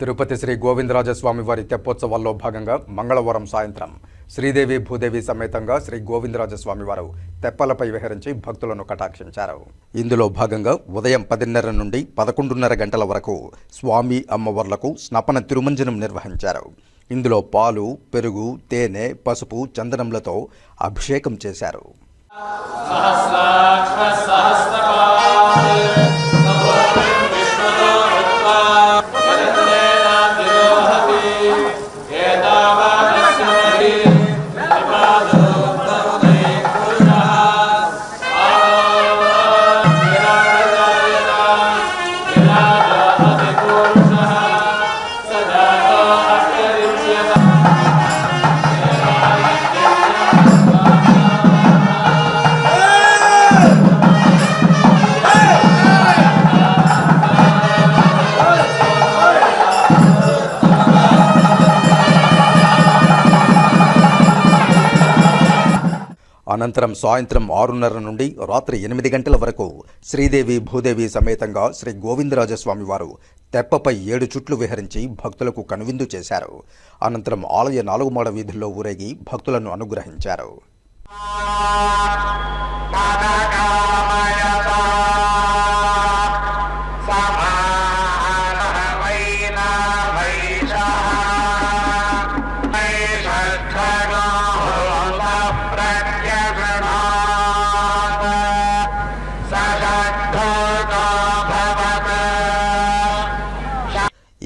తిరుపతి శ్రీ గోవిందరాజస్వామి వారి తెప్పోత్సవాల్లో భాగంగా మంగళవారం సాయంత్రం శ్రీదేవి భూదేవి సమేతంగా శ్రీ గోవిందరాజస్వామి వారు తెప్పలపై విహరించి భక్తులను కటాక్షించారు. ఇందులో భాగంగా ఉదయం పదిన్నర నుండి పదకొండున్నర గంటల వరకు స్వామి అమ్మవార్లకు స్నపన తిరుమంజనం నిర్వహించారు. ఇందులో పాలు పెరుగు తేనె పసుపు చందనములతో అభిషేకం చేశారు. అనంతరం సాయంత్రం ఆరున్నర నుండి రాత్రి ఎనిమిది గంటల వరకు శ్రీదేవి భూదేవి సమేతంగా శ్రీ గోవిందరాజస్వామి వారు తెప్పపై ఏడు చుట్లు విహరించి భక్తులకు కనువిందు చేశారు. అనంతరం ఆలయ నాలుగు మాడ వీధుల్లో ఊరేగి భక్తులను అనుగ్రహించారు.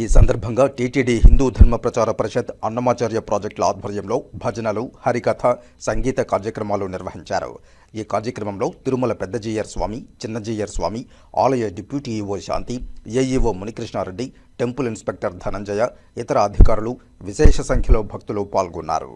ఈ సందర్భంగా టీటీడీ హిందూ ధర్మ ప్రచార పరిషత్ అన్నమాచార్య ప్రాజెక్టుల ఆధ్వర్యంలో భజనలు హరికథ సంగీత కార్యక్రమాలు నిర్వహించారు. ఈ కార్యక్రమంలో తిరుమల పెద్దజీయర్ స్వామి చిన్నజీయర్ స్వామి ఆలయ deputy EO Shanti AEO Munikrishnareddy temple inspector Dhananjaya ఇతర అధికారులు విశేష సంఖ్యలో భక్తులు పాల్గొన్నారు.